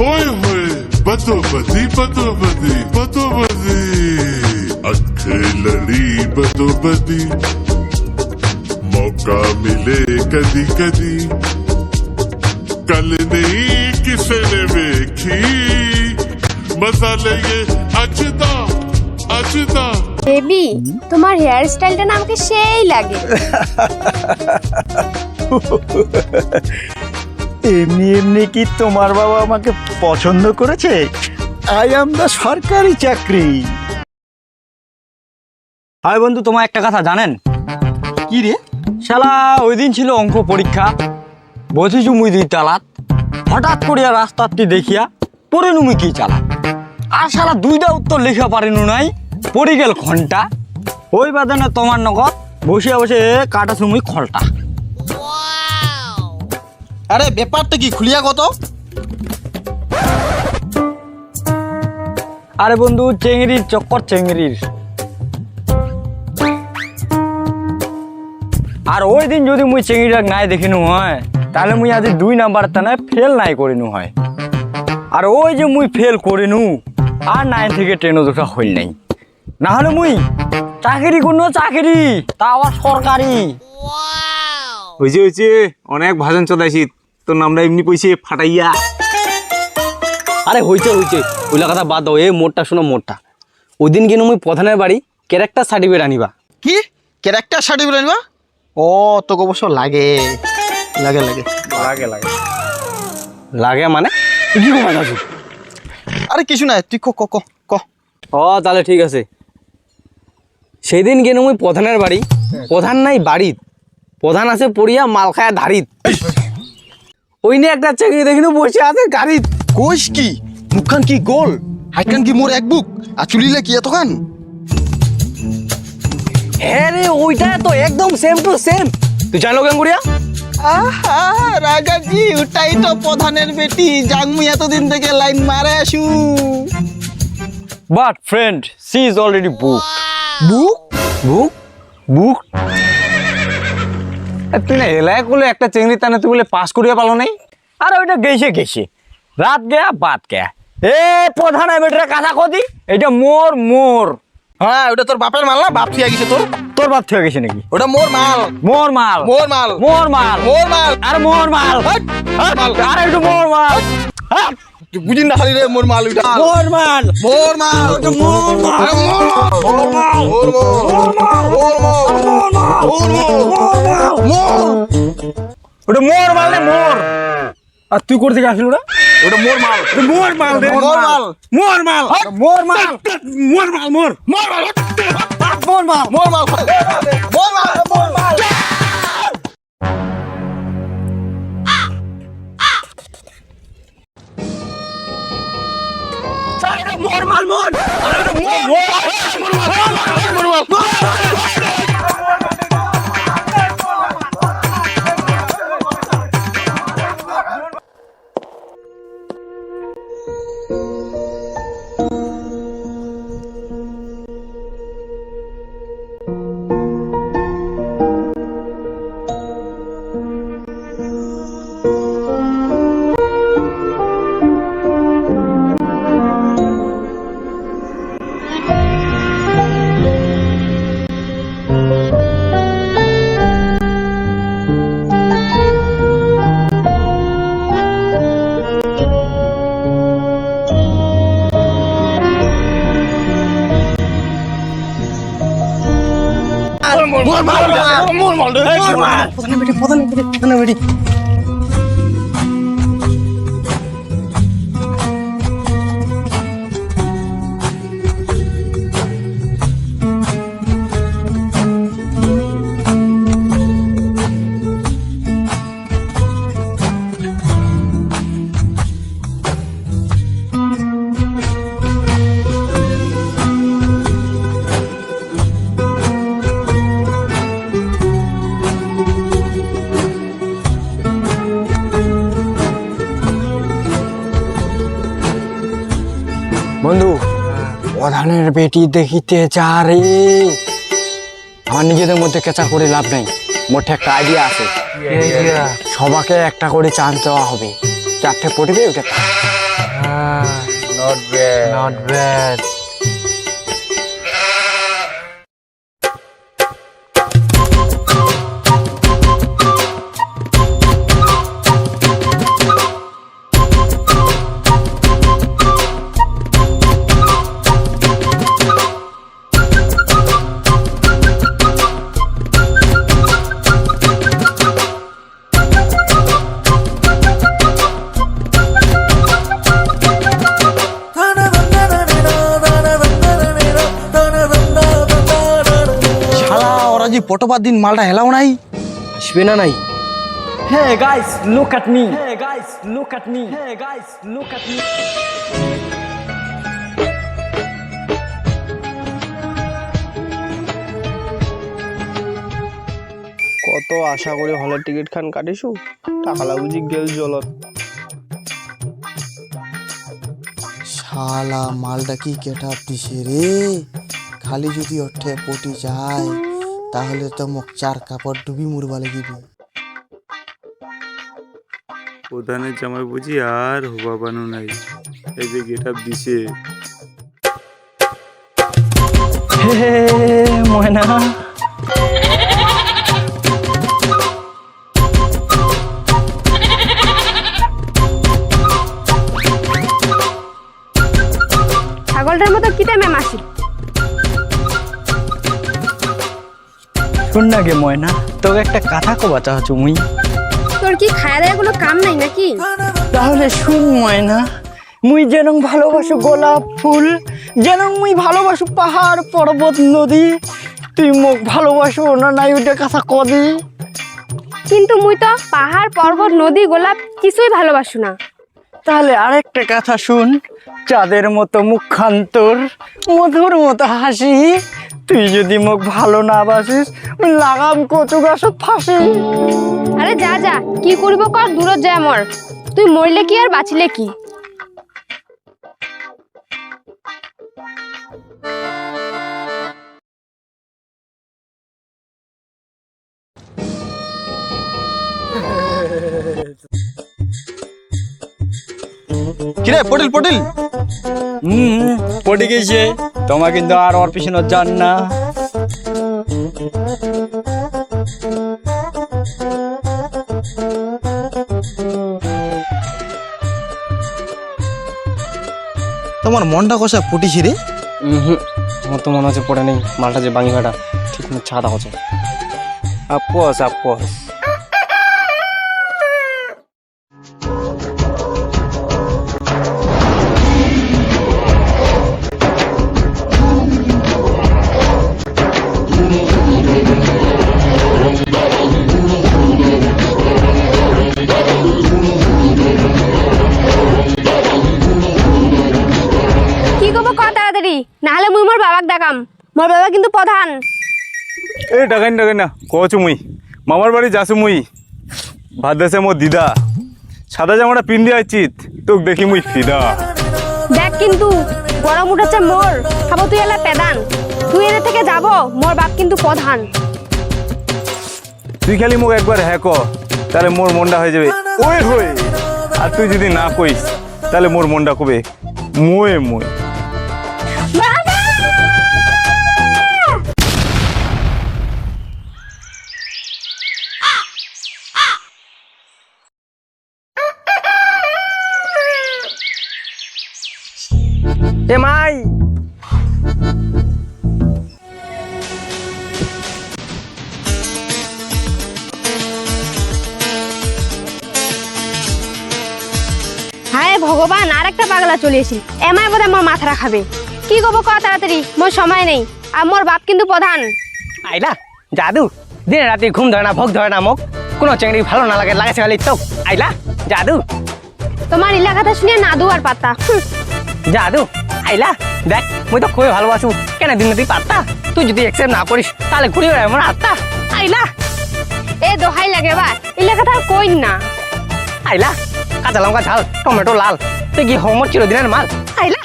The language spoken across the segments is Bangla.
होए होए बदो बदी बदो बदी बदो बदी अखे लड़ी बदो बदी मौका मिले कदी कदी कल नहीं किसे ने वेखी मजा लइए अजदा अजदा বেবি তোমার হেয়ার স্টাইলটা না আমাকে সেই লাগে এমনি এমনি কি তোমার বাবা আমাকে পছন্দ করেছে? আই অ্যাম দ্য সরকারি চাকরি। হাই বন্ধু তোমার একটা কথা জানেন? কি রে? শালা ওই দিন ছিল অঙ্ক পরীক্ষা। বসেছু মুই দুই তালাত। হঠাৎ করিয়া রাস্তাটি দেখিয়া পড়ে নুমি কি চালা? আর শালা দুইটা উত্তর লেখা পারিনু নাই পড়ে গেল ঘণ্টা। ওই বাদনে তোমার নগদ বসিয়া বসে কাটা সুমুই খলটা। আরে ব্যাপারটা কি খুলিয়া কত? আরে বন্ধু চেংড়ির চক্কর চেংড়ির। আর ওই দিন যদি মুই চেংড়িটা নাই দেখিনু হয় তাহলে মুই আজ দুই নাম্বার তানে ফেল নাই করিনু হয়। আর ওই যে মুই ফেল করিনু আর নাইন থেকে টেনও দুটা হইল নাই। না হলে মুই চাকরি কোনো চাকরি তা আবার সরকারি। হয়েছে হয়েছে অনেক ভাজন চলাইছি। তোর নামটা এমনি পয়সে ফাটাইয়া। আরে হইছে হইছে। ওইলা কথা বাদ দাও এ মোটটা শোনো মোটটা। ওই দিন কিন্তু মুই প্রধানের বাড়ি ক্যারেক্টার সার্টিফিকেট আনিবা। কি? ক্যারেক্টার সার্টিফিকেট আনবা? ও তোকে অবশ্য লাগে। লাগে লাগে। লাগে লাগে। লাগে মানে? তুই কি কমাই আছো আরে কিছু নাই তুই ক ক ক ক। ও তাহলে ঠিক আছে। সেই দিন গেল মুই প্রধানের বাড়ি প্রধান নাই বাড়িত। প্রধান আছে পড়িয়া মাল খায়া ধারিত। ওই নিয়ে একটা চাকরি দেখিনু বসে আছে গাড়িত কোষ কি? মুখখান কি গোল? হাইটখান কি মোর এক বুক? আর চুলিলে কি এতখান? হ্যাঁ রে ওইটা তো একদম সেম টু সেম তুই জানো কেন করিয়া আহা রাজাজি ওটাই তো প্রধানের বেটি। মুই এতদিন থেকে লাইন মারে আসু but friend she is already book book? Book? Book? তুই না এলাকা করলে একটা চেংড়ি টানে তুই বলে পাস করিয়া পালো নাই? আর ওইটা গেছে গেছে রাত গয়া বাত গয়া। এ প্রধান বেটার কথা কদি এটা মোর মোর। হ্যাঁ ওটা তোর বাপের মাল না? বাপ থিয়া গেছে তোর? তোর বাপ থেকে গেছে নাকি? ওটা মোর মাল। মোর মাল। মোর মাল। মোর মাল। মোর মাল। আর মোর মাল। মাল। আর একটু মোর মাল। হাট, তুই বুঝিন না খালি রে মোর মাল ওইটা মোর মাল মোর মাল মোর মাল মোর মাল মোর মাল মোর মাল মোর মাল মোর ওটা মোর মাল রে মোর আর তুই থেকে আসলি ওটা ওটা মোর মাল মোর মাল রে মোর মাল মোর মাল মোর মাল মোর মাল মোর মোর মাল মোর মাল মোর মাল মোর মাল মোর মাল মোর মাল মোর বন্ধু প্রধানের বেটি দেখিতে যা রে আমার নিজেদের মধ্যে কেঁচা করে লাভ নেই। মোটে একটা আইডিয়া আছে। সবাকে একটা করে চান্স দেওয়া হবে। চারটে পড়বে ওটা নট ব্যাড নট ব্যাড যে পটোবার দিন মালটা হেলাও নাই আসবে না নাই Hey guys, look at me. Hey guys, look at me. Hey guys, look at me. কত আশা করে হলের টিকিট খান কাটিছু টাকা লাগুজি গেল জলত শালা মালটা কি কেটা দিছে রে খালি যদি অঠে পটি যায় তাহলে তো মোক চার কাপড় ডুবি মুরবা লাগিব। প্রধানের জামাই বুঝি আর হবা বানু নাই। এই যে গেট আপ দিছে ময়না। ছাগলটার মতো কিতে ম্যাম আসি শুন না গে ময়না তোকে একটা কথা কবা চাচ্ছু মুই তোর কি খায়া দেয় কোনো কাম নাই নাকি? তাহলে শুন ময়না মুই যেন ভালোবাসু গোলাপ ফুল যেন মুই ভালোবাসু পাহাড় পর্বত নদী তুই মোক ভালোবাসো না নাই ওইটা কথা কদি কিন্তু মুই তো পাহাড় পর্বত নদী গোলাপ কিছুই ভালোবাসু না। তাহলে আরেকটা কথা শুন চাঁদের মতো মুখান্তর মধুর মতো হাসি। তুই যদি মোক ভালো না বাসিস লাগাম কচু গাছত ফাঁসি। আরে যা যা কি করব কর দূরত যায় মর তুই মরলে কি আর বাঁচলে কি? কিরে পটিল পটিল? হুম পড়ে গেছে। তোমার কিন্তু আর ওর পিছনে যান না। তোমার মনটা কষা ফুটিছি রে? হুম আমার তো মনে হচ্ছে পড়ে নেই মালটা যে বাঙি ভাটা ঠিক মতো ছাড়া হচ্ছে আপস আপস বাবা কিন্তু প্রধান। এই ডাকাইন ডাকাইন না কচু মুই। মামার বাড়ি যাসু মুই। ভাত দেশে মোর দিদা। সাদা জামাটা পিন দিয়ে আছিত তোক দেখি মুই ফিদা দেখ কিন্তু গরম উঠেছে মোর। খাব তুই এলা পেদান। তুই এদের থেকে যাব মোর বাপ কিন্তু প্রধান। তুই খালি মোক একবার হ্যাঁ ক তাহলে মোর মনটা হয়ে যাবে ওই হয়ে আর তুই যদি না কইস তাহলে মোর মনটা কবে? মুয়ে মুয়ে। চলে এসি এমাই বোধ আমার মাথা খাবে। কি করব ক তাড়াতাড়ি? মোর সময় নেই। আর মোর বাপ কিন্তু প্রধান। আইলা জাদু। দিনে রাতে ঘুম ধরে না ভোগ ধরে না মোক কোনো চেংড়ি ভালো না লাগে লাগাছে খালি তো আইলা জাদু। তোমার ইলা কথা শুনে নাদু আর পাত্তা। হুঁ, জাদু আইলা দেখ মুই তো খুবই ভালোবাসু। কেন দিন তুই পাত্তা? তুই যদি একসেপ্ট না করিস তাহলে ঘুরে বেড়ায় আমার আত্মা। আইলা। এ দোহাই লাগে বা ইলা কথা কই না। আইলা কাঁচা লঙ্কা ঝাল টমেটো লাল। তুই কি হোমর চিরদিনের মাল আইলা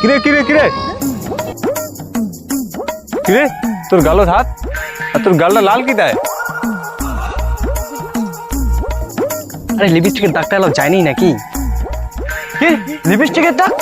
কিরে কিরে কিরে কিরে তোর গালত হাত আর তোর গালটা লাল কি দেয় আরে লিপস্টিকের দাগটা এলো যায়নি নাকি কি লিপস্টিকের দাগ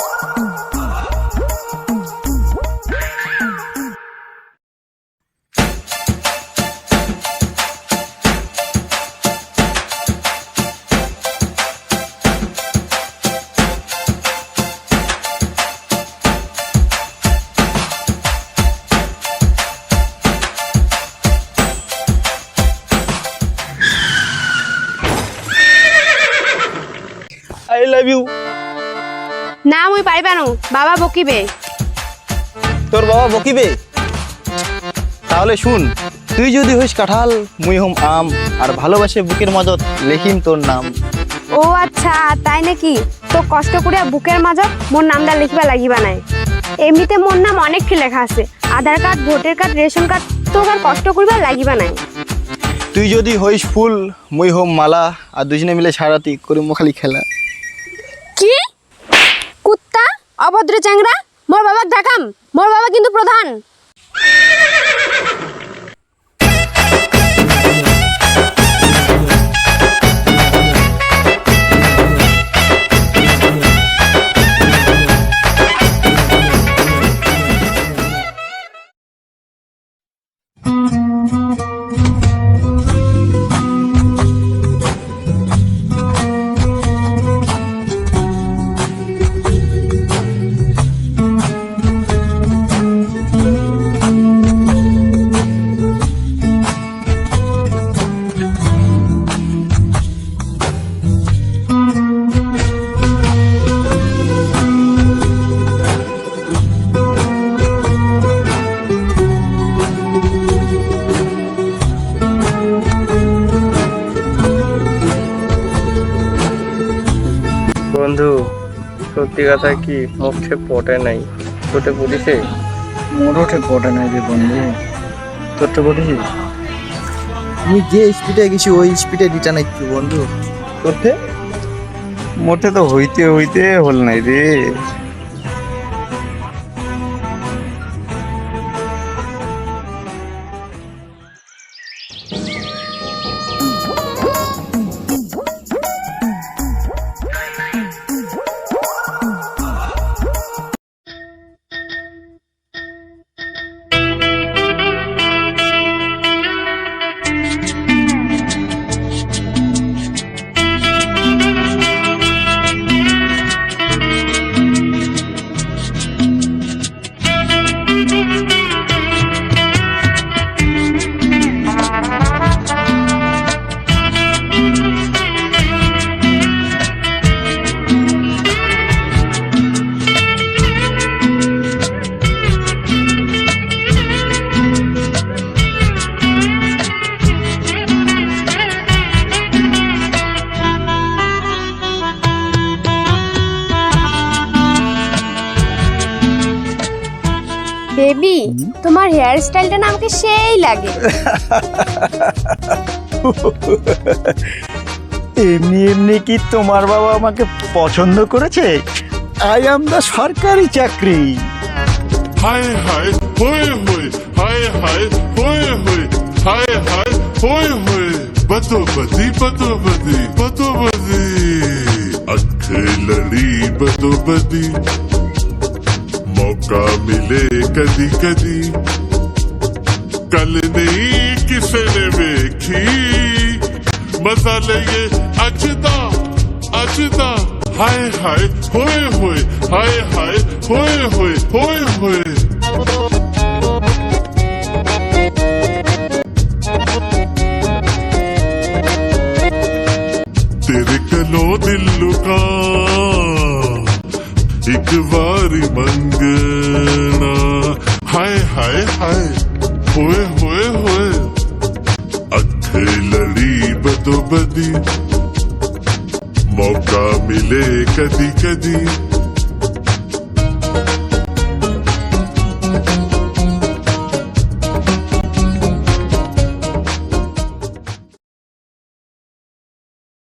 না মুই পারিবা নো বাবা বকিবে। তোর বাবা বকিবে? তাহলে শুন তুই যদি হইস কাঁঠাল মুই হম আম আর ভালোবাসে বুকের মজত লেখিম তোর নাম। ও আচ্ছা তাই নাকি? তো কষ্ট করে বুকের মাঝত মোর নামটা লিখবা লাগিবা নাই। এমনিতে মোর নাম অনেকটি লেখা আছে। Aadhaar card voter card ration card তো আর কষ্ট করবা লাগিবা নাই। তুই যদি হইস ফুল মুই হম মালা আর দুজনে মিলে সারাতি করি খালি খেলা। কি? অভদ্র চ্যাংরা মোর বাবাক ডাকাম মোর বাবা কিন্তু প্রধান। বন্ধু সত্যি কথা কি মুখে পটে নাই? তোতে পুলিশে মোটে পটে নাই রে বন্ধু। তোর তো বলিস আমি যে স্পিডে গেছি ওই স্পিডে রিটার্ন একটু বন্ধু। করতে মোটে তো হইতে হইতে হল নাই রে। বেবি তোমার হেয়ার স্টাইলটা না আমাকে সেই লাগে এমনি এমনি কি তোমার বাবা আমাকে পছন্দ করেছে আই এম দ্য সরকারি চাকরি হায় হায় হোয়ে হোয়ে হায় হায় হোয়ে হোয়ে হায় হায় হোয়ে হোয়ে बदो बदी बदो बदी बदो बदी अख लड़ी बदो बदी मौका मिले कदी कदी कल नहीं किसे ने वेखी मज़ा लइए अजदा अजदा। हाय हाय, होए होए, हाय हाय, होए होए होए होए। तेरे कलो दिल लुका एक बारी ਪਿਆਰ ਮੰਗਣਾ। ਹਾਏ ਹਾਏ ਹਾਏ, ਹੋਏ ਹੋਏ ਹੋਏ। ਅੱਥੇ ਲੜੀ ਬਦੋ ਬਦੀ। ਮੌਕਾ ਮਿਲੇ ਕਦੀ ਕਦੀ